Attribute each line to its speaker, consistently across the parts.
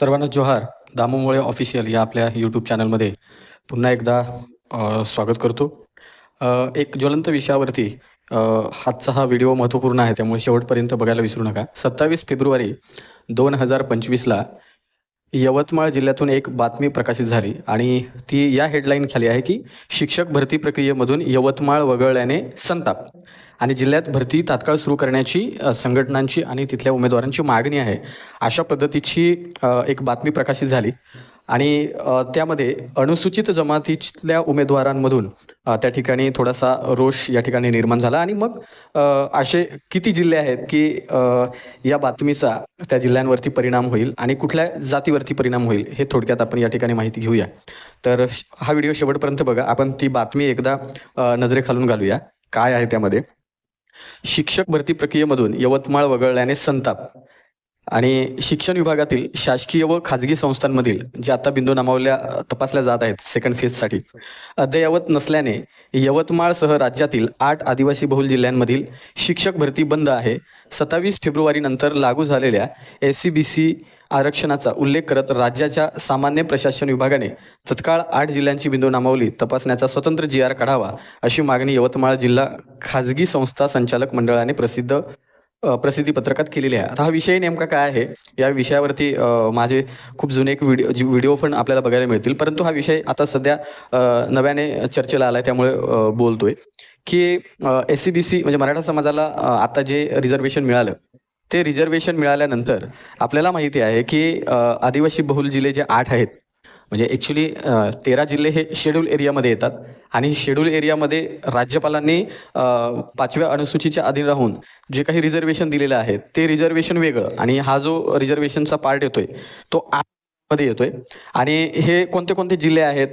Speaker 1: सर्वांना जोहार. दामोमुळे ऑफिशियल या आपल्या यूट्यूब चॅनलमध्ये पुन्हा एकदा स्वागत करतो. एक ज्वलंत विषयावरती हातचा आजचा हा व्हिडिओ महत्त्वपूर्ण आहे त्यामुळे शेवटपर्यंत बघायला विसरू नका. सत्तावीस फेब्रुवारी दोन हजार पंचवीसला यवतमाळ जिल्ह्यातून एक बातमी प्रकाशित झाली आणि ती या हेडलाईन खाली आहे की शिक्षक भरती प्रक्रियेमधून यवतमाळ वगळल्याने संताप. आणि जिल्ह्यात भरती तात्काळ सुरू करण्याची संघटनांची आणि तिथल्या उमेदवारांची मागणी आहे. अशा पद्धतीची एक बातमी प्रकाशित झाली. आणि त्यामध्ये अनुसूचित जमातीतल्या उमेदवारांमधून त्या ठिकाणी थोडासा रोष या ठिकाणी निर्माण झाला. आणि मग असे किती जिल्हे आहेत की या बातमीचा त्या जिल्ह्यांवरती परिणाम होईल आणि कुठल्या जातीवरती परिणाम होईल हे थोडक्यात आपण या ठिकाणी माहिती घेऊया. तर श- हा व्हिडिओ शेवटपर्यंत बघा. आपण ती बातमी एकदा नजरेखालून घालूया. काय आहे त्यामध्ये? शिक्षक भरती प्रक्रियेमधून यवतमाळ वगळल्याने संताप. आणि शिक्षण विभागातील शासकीय व खाजगी संस्थांमधील जे आता बिंदू नामावल्या तपासल्या जात आहेत सेकंड फेजसाठी अद्ययावत नसल्याने यवतमाळसह राज्यातील आठ आदिवासी बहुल जिल्ह्यांमधील शिक्षक भरती बंद आहे. सत्तावीस फेब्रुवारीनंतर लागू झालेल्या एस सी बी सी आरक्षणाचा उल्लेख करत राज्याच्या सामान्य प्रशासन विभागाने तत्काळ आठ जिल्ह्यांची बिंदू नामावली तपासण्याचा स्वतंत्र जी आर काढावा अशी मागणी यवतमाळ जिल्हा खाजगी संस्था संचालक मंडळाने प्रसिद्ध प्रसिद्धी पत्रकात केलेली आहे. आता हा विषय नेमका काय आहे? या विषयावरती माझे खूप जुने एक व्हिडिओ जी व्हिडिओ पण आपल्याला बघायला मिळतील. परंतु हा विषय आता सध्या नव्याने चर्चेला आला आहे त्यामुळे बोलतोय. की एस सी बी सी म्हणजे मराठा समाजाला आता जे रिझर्वेशन मिळालं ते रिझर्वेशन मिळाल्यानंतर आपल्याला माहिती आहे की आदिवासी बहुल जिल्हे जे आठ आहेत म्हणजे ॲक्च्युली तेरा जिल्हे हे शेड्यूल एरियामध्ये येतात आणि शेड्यूल एरियामध्ये राज्यपालांनी पाचव्या अनुसूचीच्या अधीन राहून जे काही रिझर्वेशन दिलेलं आहे ते रिझर्वेशन वेगळं आणि हा जो रिझर्वेशनचा पार्ट येतोय तो आठमध्ये येतोय. आणि हे कोणते कोणते जिल्हे आहेत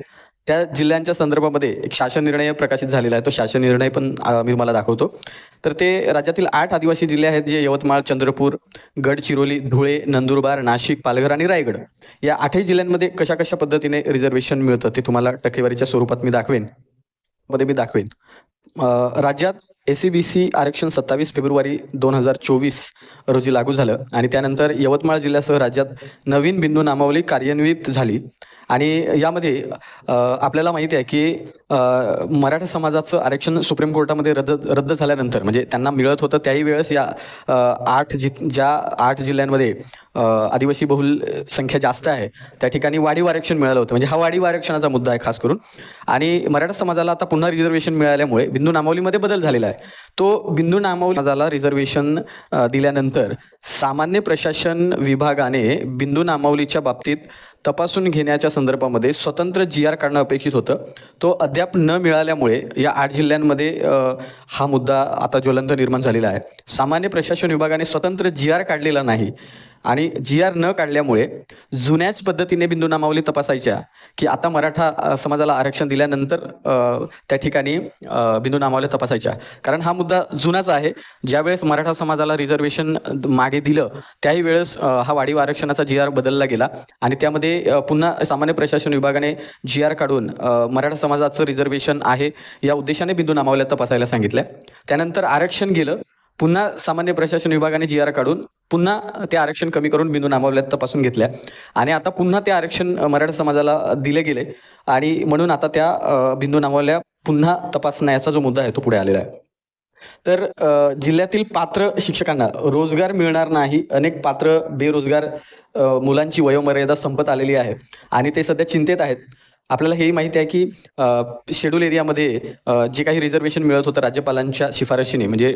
Speaker 1: त्या जिल्ह्यांच्या संदर्भामध्ये एक शासन निर्णय प्रकाशित झालेला आहे. तो शासन निर्णय पण मी तुम्हाला दाखवतो. तर ते राज्यातील आठ आदिवासी जिल्हे आहेत जे यवतमाळ चंद्रपूर गडचिरोली धुळे नंदुरबार नाशिक पालघर आणि रायगड. या आठही जिल्ह्यांमध्ये कशा कशा पद्धतीने रिझर्वेशन मिळतं ते तुम्हाला टक्केवारीच्या स्वरूपात मी दाखवेन. मध्ये मी दाखवेन. राज्यात एस सी बी सी आरक्षण सत्तावीस फेब्रुवारी दोन हजार चोवीस रोजी लागू झालं आणि त्यानंतर यवतमाळ जिल्ह्यासह राज्यात नवीन बिंदू नामावली कार्यान्वित झाली. आणि यामध्ये आपल्याला माहिती आहे की मराठा समाजाचं आरक्षण सुप्रीम कोर्टामध्ये रद्द रद्द झाल्यानंतर म्हणजे त्यांना मिळत होतं त्याही वेळेस या आठ जि ज्या आठ जिल्ह्यांमध्ये आदिवासी बहुल संख्या जास्त आहे त्या ठिकाणी वाढीव आरक्षण मिळालं होतं. म्हणजे हा वाढीव आरक्षणाचा मुद्दा आहे खास करून. आणि मराठा समाजाला आता पुन्हा रिझर्वेशन मिळाल्यामुळे बिंदू नामावलीमध्ये बदल झालेला आहे. तो बिंदू नामावली समाजाला रिझर्वेशन दिल्यानंतर सामान्य प्रशासन विभागाने बिंदू नामावलीच्या बाबतीत तपासून घेण्याच्या संदर्भामध्ये स्वतंत्र जी आर काढणं अपेक्षित होतं. तो अद्याप न मिळाल्यामुळे या आठ जिल्ह्यांमध्ये हा मुद्दा आता ज्वलंत निर्माण झालेला आहे. सामान्य प्रशासन विभागाने स्वतंत्र जी आर काढलेला नाही. आणि जी आर न काढल्यामुळे जुन्याच पद्धतीने बिंदू नामावली तपासायच्या की आता मराठा समाजाला आरक्षण दिल्यानंतर त्या ठिकाणी बिंदू नामावल्या तपासायच्या. कारण हा मुद्दा जुनाच आहे. ज्यावेळेस मराठा समाजाला रिझर्वेशन मागे दिलं त्याही वेळेस हा वाढीव आरक्षणाचा जी आर बदलला गेला. आणि त्यामध्ये पुन्हा सामान्य प्रशासन विभागाने जी आर काढून मराठा समाजाचं रिझर्वेशन आहे या उद्देशाने बिंदू नामावल्या तपासायला सांगितल्या. त्यानंतर आरक्षण गेलं पुन्हा सामान्य प्रशासन विभागाने जी आर काढून पुन्हा ते आरक्षण कमी करून बिंदू नामावल्यात तपासून घेतल्या. आणि आता पुन्हा ते आरक्षण मराठा समाजाला दिले गेले. आणि म्हणून आता त्या बिंदू नामावल्या पुन्हा तपासण्याचा जो मुद्दा आहे तो पुढे आलेला आहे. तर जिल्ह्यातील पात्र शिक्षकांना रोजगार मिळणार नाही. अनेक पात्र बेरोजगार मुलांची वयोमर्यादा संपत आलेली आहे. आणि ते सध्या चिंतेत आहेत. आपल्याला हेही माहिती आहे की शेड्यूल एरियामध्ये जे काही रिझर्वेशन मिळत होतं राज्यपालांच्या शिफारशीने म्हणजे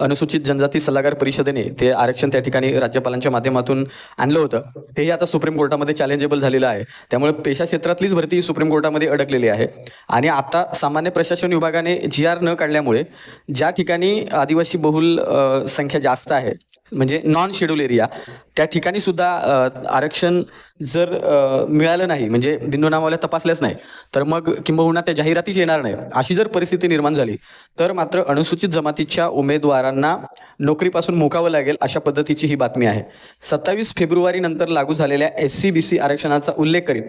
Speaker 1: अनुसूचित जनजाती सल्लागार परिषदेने ते आरक्षण त्या ठिकाणी राज्यपालांच्या माध्यमातून आणलं होतं. हेही आता सुप्रीम कोर्टामध्ये चॅलेंजेबल झालेलं आहे. त्यामुळे पेशा क्षेत्रातलीच भरती सुप्रीम कोर्टामध्ये अडकलेली आहे. आणि आता सामान्य प्रशासन विभागाने जी आर न काढल्यामुळे ज्या ठिकाणी आदिवासी बहुल संख्या जास्त आहे म्हणजे नॉन शेड्यूल एरिया त्या ठिकाणी सुद्धा आरक्षण जर मिळालं नाही म्हणजे बिंदू नावाला तपासल्याच नाही. तर मग किंबहुना त्या जाहिरातीच येणार नाही अशी जर परिस्थिती निर्माण झाली तर मात्र अनुसूचित जमातीच्या उमेदवारांना नोकरीपासून मुकावं लागेल अशा पद्धतीची ही बातमी आहे. सत्तावीस फेब्रुवारी नंतर लागू झालेल्या एस सी बी सी आरक्षणाचा उल्लेख करीत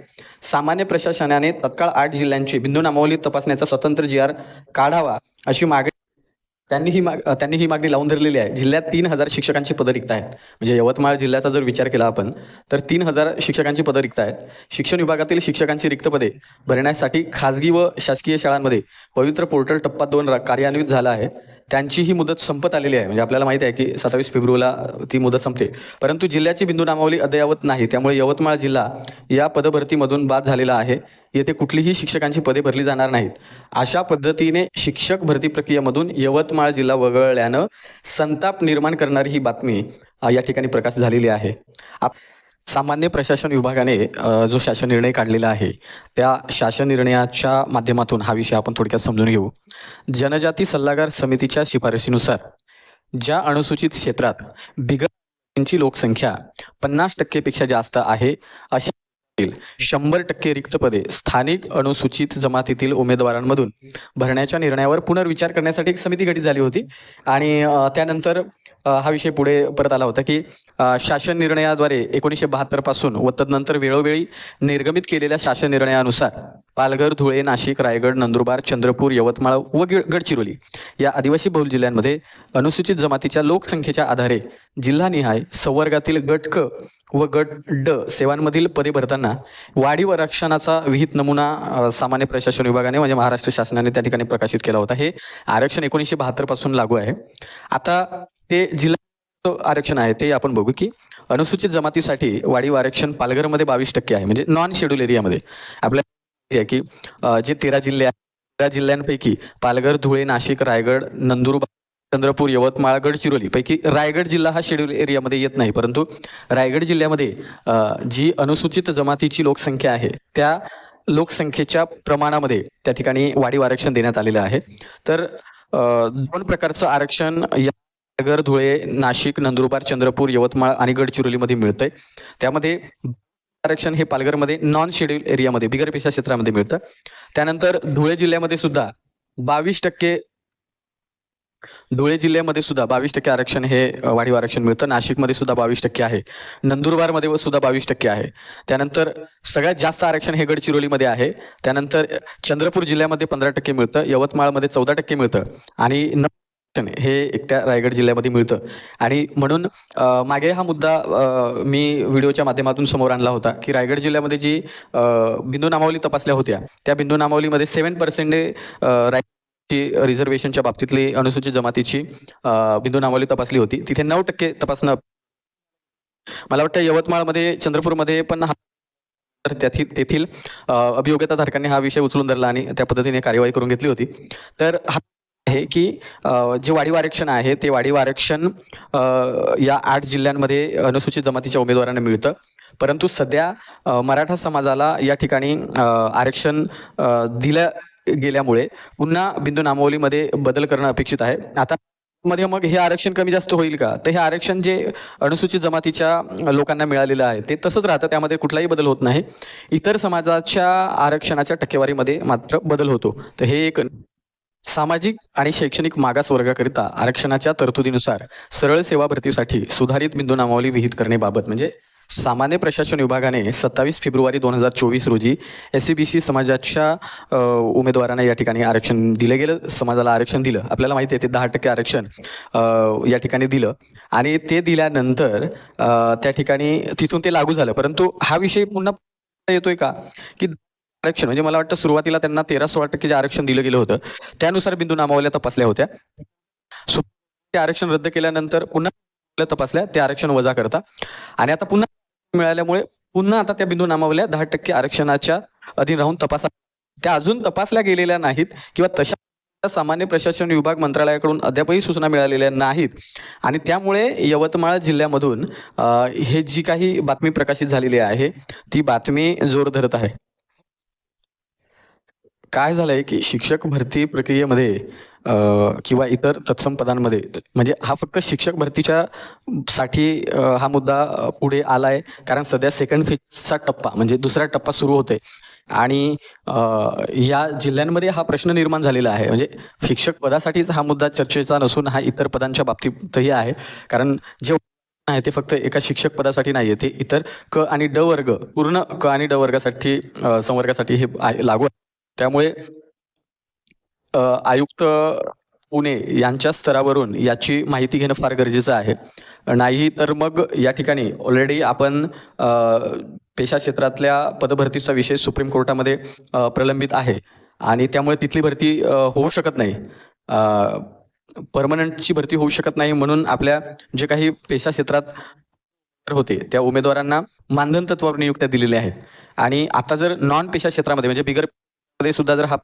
Speaker 1: सामान्य प्रशासनाने तत्काळ आठ जिल्ह्यांची बिंदू नामावली तपासण्याचा स्वतंत्र जी आर काढावा अशी मागणी त्यांनी ही माग त्यांनी ही मागणी लावून धरलेली आहे. जिल्ह्यात तीन हजार शिक्षकांची पदं रिक्त आहेत. म्हणजे यवतमाळ जिल्ह्याचा जर विचार केला आपण तर तीन हजार शिक्षकांची पदं रिक्त आहेत. शिक्षण विभागातील शिक्षकांची रिक्त पदे भरण्यासाठी खाजगी व शासकीय शाळांमध्ये पवित्र पोर्टल टप्पा दोन कार्यान्वित झाला आहे. त्यांची ही मुदत संपत आलेली आहे. म्हणजे आपल्याला माहिती आहे की सत्तावीस फेब्रुवारीला ती मुदत संपते. परंतु जिल्ह्याची बिंदू नामावली अद्ययावत नाही. त्यामुळे यवतमाळ जिल्हा या पदभरतीमधून बाद झालेला आहे. येथे कुठलीही शिक्षकांची पदे भरली जाणार नाहीत. अशा पद्धतीने शिक्षक भरती प्रक्रियेमधून यवतमाळ जिल्हा वगळल्यानं संताप निर्माण करणारी ही बातमी या ठिकाणी प्रकाश झालेली आहे. आप- सामान्य प्रशासन विभागाने जो शासन निर्णय काढलेला आहे त्या शासन निर्णयाच्या माध्यमातून हा विषय आपण थोडक्यात समजून घेऊ. जनजाती सल्लागार समितीच्या शिफारशीनुसार ज्या अनुसूचित क्षेत्रात बिगर लोकसंख्या पन्नास टक्केपेक्षा जास्त आहे अशा शंभर टक्के रिक्त पदे स्थानिक अनुसूचित जमातीतील उमेदवारांमधून भरण्याच्या निर्णयावर पुनर्विचार करण्यासाठी एक समिती गठीत झाली होती. आणि त्यानंतर हा विषय पुढे परत आला होता की शासन निर्णयाद्वारे एकोणीसशे बहात्तरपासून व तदनंतर वेळोवेळी निर्गमित केलेल्या शासन निर्णयानुसार पालघर धुळे नाशिक रायगड नंदुरबार चंद्रपूर यवतमाळ व ग- गडचिरोली या आदिवासी बहुल जिल्ह्यांमध्ये अनुसूचित जमातीच्या लोकसंख्येच्या आधारे जिल्हानिहाय संवर्गातील गटक व गट ड सेवांमधील पदे भरताना वाढीव आरक्षणाचा विहित नमुना सामान्य प्रशासन विभागाने म्हणजे महाराष्ट्र शासनाने त्या ठिकाणी प्रकाशित केला होता. हे आरक्षण एकोणीसशे बहात्तरपासून लागू आहे. आता ते जिल्हा आरक्षण आहे ते आपण बघू की अनुसूचित जमातीसाठी वाढीव आरक्षण पालघरमध्ये बावीस टक्के आहे. म्हणजे नॉन शेड्यूल एरियामध्ये आपल्या की जे तेरा जिल्हे आहेत तेरा जिल्ह्यांपैकी पालघर धुळे नाशिक रायगड नंदुरबार चंद्रपूर यवतमाळ गडचिरोली पैकी रायगड जिल्हा हा शेड्यूल एरियामध्ये येत नाही. परंतु रायगड जिल्ह्यामध्ये जी अनुसूचित जमातीची लोकसंख्या आहे त्या लोकसंख्येच्या प्रमाणामध्ये त्या ठिकाणी वाढीव आरक्षण देण्यात आलेलं आहे. तर दोन प्रकारचं आरक्षण या धुळे नाशिक नंदुरबार चंद्रपूर यवतमाळ आणि गडचिरोलीमध्ये मिळतंय. त्यामध्ये आरक्षण हे पालघरमध्ये नॉन शेड्यूल एरियामध्ये बिगरपेशा क्षेत्रामध्ये मिळतं. त्यानंतर धुळे जिल्ह्यामध्ये सुद्धा बावीस टक्के धुळे जिल्ह्यामध्ये सुद्धा बावीस टक्के आरक्षण हे वाढीव आरक्षण मिळतं. नाशिकमध्ये सुद्धा बावीस टक्के आहे. नंदुरबारमध्ये सुद्धा बावीस टक्के आहे. त्यानंतर सगळ्यात जास्त आरक्षण हे गडचिरोलीमध्ये आहे. त्यानंतर चंद्रपूर जिल्ह्यामध्ये पंधरा टक्के मिळतं. यवतमाळमध्ये चौदा टक्के मिळतं. आणि हे एकट्या रायगड जिल्ह्यामध्ये मिळतं. आणि म्हणून मागे हा मुद्दा मी व्हिडिओच्या माध्यमातून समोर आणला होता की रायगड जिल्ह्यामध्ये जी बिंदू नामावली तपासल्या होत्या त्या बिंदू नामावलीमध्ये सेवन पर्सेंटे राय ची रिझर्वेशनच्या बाबतीतली अनुसूचित जमातीची बिंदू नामावली तपासली होती. तिथे नऊ टक्के तपासणं मला वाटतं यवतमाळमध्ये चंद्रपूरमध्ये पण हा तर त्यातील तेथील अ, अभियोग्यताधारकांनी हा विषय उचलून धरला आणि त्या पद्धतीने कार्यवाही करून घेतली होती. तर हा आहे की जे वाढीव आरक्षण आहे ते वाढीव आरक्षण या आठ जिल्ह्यांमध्ये अनुसूचित जमातीच्या उमेदवारांना मिळतं. परंतु सध्या मराठा समाजाला या ठिकाणी आरक्षण दिलं गेल्यामुळे पुन्हा बिंदू नामावलीमध्ये बदल करणं अपेक्षित आहे. आता मध्ये मग हे आरक्षण कमी जास्त होईल का? तर हे आरक्षण जे अनुसूचित जमातीच्या लोकांना मिळालेलं आहे ते तसंच राहतं त्यामध्ये कुठलाही बदल होत नाही. इतर समाजाच्या आरक्षणाच्या टक्केवारीमध्ये मात्र बदल होतो. तर हे एक सामाजिक आणि शैक्षणिक मागास वर्गाकरिता आरक्षणाच्या तरतुदीनुसार सरळ सेवा भरतीसाठी सुधारित बिंदू नामावली विहित करण्याबाबत म्हणजे सामान्य प्रशासन विभागाने सत्तावीस फेब्रुवारी दोन हजार चोवीस रोजी एस सी बी सी समाजाच्या उमेदवारांना या ठिकाणी आरक्षण दिलं गेलं. समाजाला आरक्षण दिलं. आपल्याला माहिती आहे ते दहा टक्के आरक्षण या ठिकाणी दिलं. आणि ते दिल्यानंतर त्या ठिकाणी तिथून ते लागू झालं. परंतु हा विषय पुन्हा येतोय का? की आरक्षण म्हणजे मला वाटतं सुरुवातीला त्यांना तेरा सोळा टक्के जे आरक्षण दिलं गेलं होतं त्यानुसार बिंदू नामावल्या तपासल्या होत्या. सु- ते आरक्षण रद्द केल्यानंतर पुन्हा तपासल्या ते आरक्षण वजा करता. आणि आता पुन्हा मिळाल्यामुळे पुन्हा आता त्या बिंदू नामावल्या. दहा टक्के आरक्षणाच्या अधीन राहून तपासा. त्या अजून तपासल्या गेलेल्या नाहीत किंवा तशा सामान्य प्रशासन विभाग मंत्रालयाकडून अद्यापही सूचना मिळालेल्या नाहीत. आणि त्यामुळे यवतमाळ जिल्ह्यामधून हे जी काही बातमी प्रकाशित झालेली आहे ती बातमी जोर धरत आहे. काय झालंय की शिक्षक भरती प्रक्रियेमध्ये किंवा इतर तत्सम पदांमध्ये म्हणजे हा फक्त शिक्षक भरतीच्या साठी हा मुद्दा पुढे आलाय. कारण सध्या सेकंड फेजचा टप्पा म्हणजे दुसरा टप्पा सुरू होतोय. आणि या जिल्ह्यांमध्ये हा प्रश्न निर्माण झालेला आहे. म्हणजे शिक्षक पदासाठीच हा मुद्दा चर्चेचा नसून हा इतर पदांच्या बाबतीतही आहे. कारण जे आहे ते फक्त एका शिक्षक पदासाठी नाही आहे ते इतर क आणि ड वर्ग पूर्ण क आणि ड वर्गासाठी संवर्गासाठी हे आहे- लागू आहे. त्यामुळे आयुक्त पुणे यांच्या स्तरावरून याची माहिती घेणं फार गरजेचं आहे. नाही तर मग या ठिकाणी ऑलरेडी आपण पेशा क्षेत्रातल्या पदभरतीचा विषय सुप्रीम कोर्टामध्ये प्रलंबित आहे. आणि त्यामुळे तिथली भरती होऊ शकत नाही. परमनंटची भरती होऊ शकत नाही म्हणून आपल्या जे काही पेशा क्षेत्रात होते त्या उमेदवारांना मानधन तत्वावर नियुक्त्या दिलेल्या आहेत. आणि आता जर नॉन पेशा क्षेत्रामध्ये म्हणजे बिगर मध्ये सुद्धा जर हा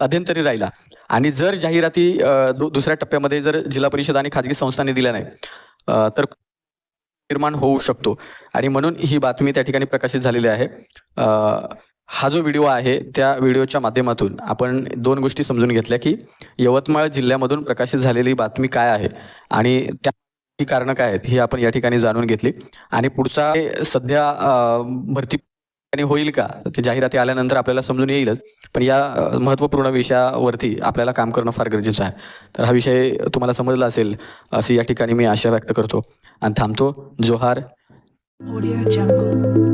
Speaker 1: अध्यंतरी राहिला आणि जर जाहिराती दु- दुसऱ्या टप्प्यामध्ये जर जिल्हा परिषद आणि खाजगी संस्थांनी दिल्या नाही तर निर्माण होऊ शकतो. आणि म्हणून ही बातमी त्या ठिकाणी प्रकाशित झालेली आहे. हा जो व्हिडिओ आहे त्या व्हिडिओच्या माध्यमातून आपण दोन गोष्टी समजून घेतल्या की यवतमाळ जिल्ह्यामधून प्रकाशित झालेली बातमी काय आहे आणि त्या ही कारणं काय आहेत ही आपण या ठिकाणी जाणून घेतली. आणि पुढचा सध्या भरती होईल का? ते जाहिराती आल्यानंतर आपल्याला समजून येईलच. पण या महत्त्वपूर्ण विषयावरती आपल्याला काम करणं फार गरजेचं आहे. तर हा विषय तुम्हाला समजला असेल अशी या ठिकाणी मी आशा व्यक्त करतो. आणि थांबतो. जोहार.
Speaker 2: Audio Jungle.